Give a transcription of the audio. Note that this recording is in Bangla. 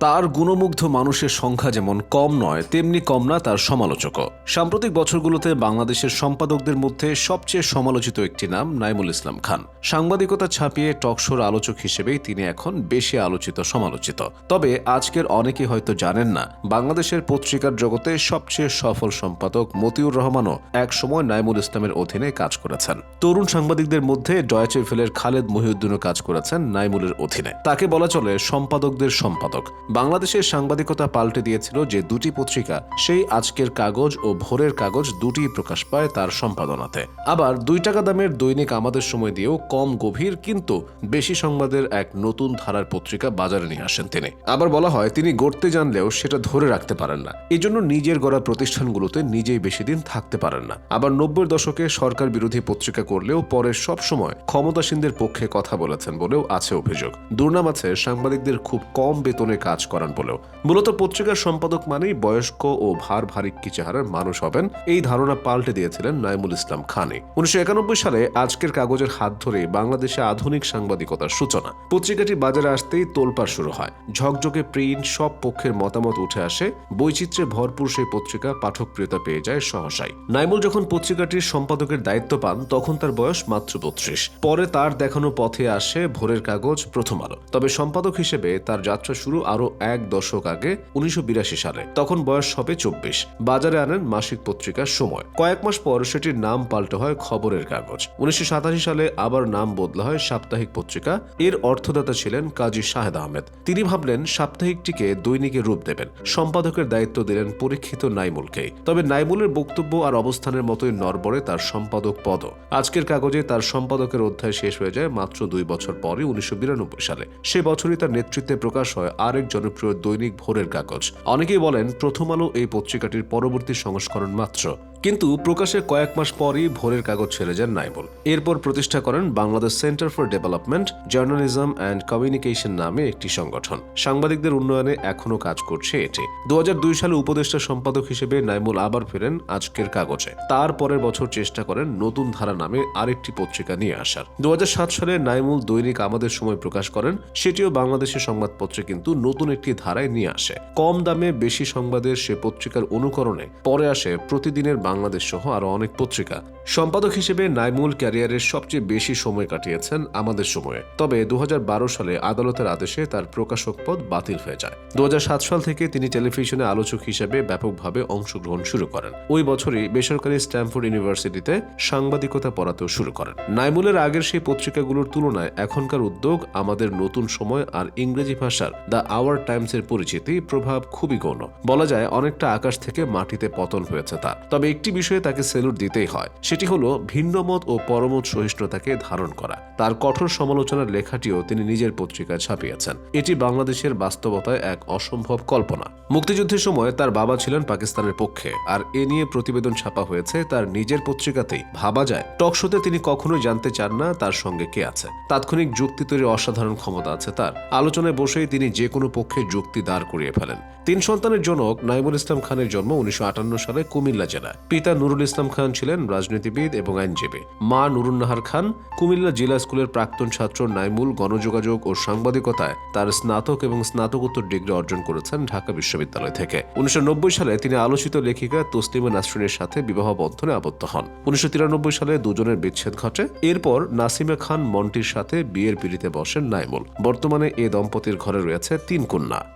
তার গুণমুগ্ধ মানুষের সংখ্যা যেমন কম নয়, তেমনি কম না তার সমালোচকও। সাম্প্রতিক বছরগুলোতে বাংলাদেশের সম্পাদকদের মধ্যে সবচেয়ে সমালোচিত একটি নাম নাইমুল ইসলাম খান। সাংবাদিকতা ছাপিয়ে টকশোর আলোচক হিসেবেই তিনি এখন বেশি আলোচিত, সমালোচিত। তবে আজকের অনেকে হয়তো জানেন না, বাংলাদেশের পত্রিকার জগতে সবচেয়ে সফল সম্পাদক মতিউর রহমানও একসময় নাইমুল ইসলামের অধীনে কাজ করেছেন। তরুণ সাংবাদিকদের মধ্যে ডয়েচে ফেলের খালেদ মহিউদ্দিনও কাজ করেছেন নাইমুলের অধীনে। তাকে বলা চলে সম্পাদকদের সম্পাদক। বাংলাদেশের সাংবাদিকতা পাল্টে দিয়েছিল যে দুটি পত্রিকা, সেই আজকের কাগজ ও ভোরের কাগজ দুটি প্রকাশ পায় তার সম্পাদনাতে। আবার দুই টাকা দামের দৈনিক আমাদের সময় দিয়েও কম গভীর কিন্তু বেশি সংবাদের এক নতুন ধারার পত্রিকা বাজারে নিয়ে আসেন তিনি। আবার বলা হয়, তিনি গড়তে জানলেও সেটা ধরে রাখতে পারেন না। এই জন্য নিজের গড়া প্রতিষ্ঠানগুলোতে নিজেই বেশি দিন থাকতে পারেন না। আবার নব্বই দশকে সরকার বিরোধী পত্রিকা করলেও পরে সব সময় ক্ষমতাসীনদের পক্ষে কথা বলেছেন বলেও আছে অভিযোগ। দুর্নাম আছে, সাংবাদিকদের খুব কম বেতনে কাজ করান বলেও। মূলত পত্রিকার সম্পাদক মানেই বয়স্ক ও ভার ভারিক্কি চেহারার মানুষ হবেন, এই ধারণা পাল্টে দিয়েছিলেন নাইমুল ইসলাম খানি। উনিশশো সালে আজকের কাগজের হাত ধরে বাংলাদেশে আধুনিক সাংবাদিকতার সূচনা। পত্রিকাটি বাজারে আসতেই তোলপাড় শুরু হয়। ঝকঝকে প্রিন্ট, সব পক্ষের মতামত উঠে আসে। বৈচিত্র্যে ভরপুর সেই পত্রিকা পাঠকপ্রিয়তা পেয়ে যায় সহসাই। নাইমুল যখন পত্রিকাটির সম্পাদকের দায়িত্ব পান, তখন তার বয়স মাত্র বত্রিশ। পরে তার দেখানো পথে আসে ভোরের কাগজ প্রথম আলো। তবে সম্পাদক হিসেবে তার যাত্রা শুরু আরও এক দশক আগে উনিশশো বিরাশি সালে। তখন বয়স হবে চব্বিশ। বাজারে আনেন মাসিক পত্রিকার সময়। কয়েক মাস পর সেটির নাম পাল্টে হয় খবরের কাগজ। উনিশশো সালে আবার নাম বদলা হয় সাপ্তাহিক পত্রিকা। এর অর্থদাতা ছিলেন কাজী শাহেদ আহমেদ। তিনি ভাবলেন সাপ্তাহিকটিকে দৈনিকে রূপ দেবেন। সম্পাদকের দায়িত্ব দিলেন পরীক্ষিত নাইমুলকে। তবে নাইমুলের বক্তব্য আর অবস্থানের মতোই নরবরে তার সম্পাদক পদ আজকের কাগজে তার সম্পাদকের অধ্যায় শেষ হয়ে যায় মাত্র দুই বছর পরে উনিশশো বিরানব্বই সালে। সে বছরই তার নেতৃত্বে প্রকাশ হয় আরেক জনপ্রিয় দৈনিক ভোরের কাগজ। অনেকেই বলেন প্রথম আলো এই পত্রিকাটির পরবর্তী সংস্করণ মাত্র। কিন্তু প্রকাশের কয়েক মাস পরই ভোরের কাগজ ছেড়ে যান নাইমুল এরপর প্রতিষ্ঠা করেন Bangladesh centre for development, journalism and communication নামে একটি সংগঠন। সাংবাদিকদের উন্নয়নে এখনও কাজ করছে এটি। দু সালে উপদেষ্টা সম্পাদক হিসেবে নাইমুল আবার ফেরেন আজকের কাগজে। তার পরের বছর চেষ্টা করেন নতুন ধারা নামে আরেকটি পত্রিকা নিয়ে আসার। দু হাজার সাত সালে নাইমুল দৈনিক আমাদের সময় প্রকাশ করেন, সেটিও বাংলাদেশের সংবাদপত্রে কিন্তু নতুন একটি ধারায় নিয়ে আসে। কম দামে বেশি সংবাদের সে পত্রিকার অনুকরণে পরে আসে প্রতিদিনের বাংলাদেশ সহ আরও অনেক পত্রিকা। সম্পাদক হিসেবে নাইমুল ক্যারিয়ারের সবচেয়ে বেশি সময় কাটিয়েছেন আমাদের সময়ে। তবে দু সালে আদালতের আদেশে তার প্রকাশক পদ বাতিল হয়ে যায়। দু সাল থেকে তিনি টেলিভিশনে আলোচক হিসেবে ব্যাপকভাবে অংশগ্রহণ শুরু করেন। ওই বছরই বেসরকারি স্ট্যামফোর্ড ইউনিভার্সিটিতে সাংবাদিকতা পড়াতেও শুরু করেন। নাইমুলের আগের সেই পত্রিকাগুলোর তুলনায় এখনকার উদ্যোগ আমাদের নতুন সময় আর ইংরেজি ভাষার দ্য আওয়ার টাইমসের পরিচিতি, প্রভাব খুবই গৌণ। বলা যায়, অনেকটা আকাশ থেকে মাটিতে পতন হয়েছে তার। তবে একটি বিষয়ে তাকে সেলুট দিতেই হয়। সেটি হলো ভিন্নমত ও পরমত সহিষ্ণুতাকে ধারণ করা। তার কঠোর সমালোচনার লেখাটিও তিনি নিজের পত্রিকায় ছাপিয়েছেন। এটি বাংলাদেশের বাস্তবতায় এক অসম্ভব কল্পনা। মুক্তিযুদ্ধের সময় তার বাবা ছিলেন পাকিস্তানের পক্ষে, আর এ নিয়ে প্রতিবেদন ছাপা হয়েছে তার নিজের পত্রিকাতেই। ভাবা যায় টকশোতে তিনি কখনোই জানতে চান না তার সঙ্গে কে আছে। তাৎক্ষণিক যুক্তি তৈরির অসাধারণ ক্ষমতা আছে তার। আলোচনায় বসেই তিনি যে কোনো পক্ষে যুক্তি দাঁড় করিয়ে ফেলেন। তিন সন্তানের জনক নাইমুল ইসলাম খানের জন্ম উনিশশো আটান্ন সালে কুমিল্লা জেলায়। পিতা নুরুল ইসলাম খান ছিলেন রাজনীতিবিদ এবং আইনজীবী। মা নুরুন্নাহার খান কুমিল্লা জেলা স্কুলের প্রাক্তন ছাত্র নাইমুল গণযোগাযোগ ও সাংবাদিকতায় তার স্নাতক এবং স্নাতকোত্তর ডিগ্রি অর্জন করেছেন ঢাকা বিশ্ববিদ্যালয় থেকে। উনিশশো নব্বই সালে তিনি আলোচিত লেখিকা তসলিমা নাসরিনের সাথে বিবাহ বন্ধনে আবদ্ধ হন। উনিশশো তিরানব্বই সালে দুজনের বিচ্ছেদ ঘটে। এরপর নাসিমা খান মন্টির সাথে বিয়ের পিড়িতে বসেন নাইমুল। বর্তমানে এ দম্পতির ঘরে রয়েছে তিন কন্যা।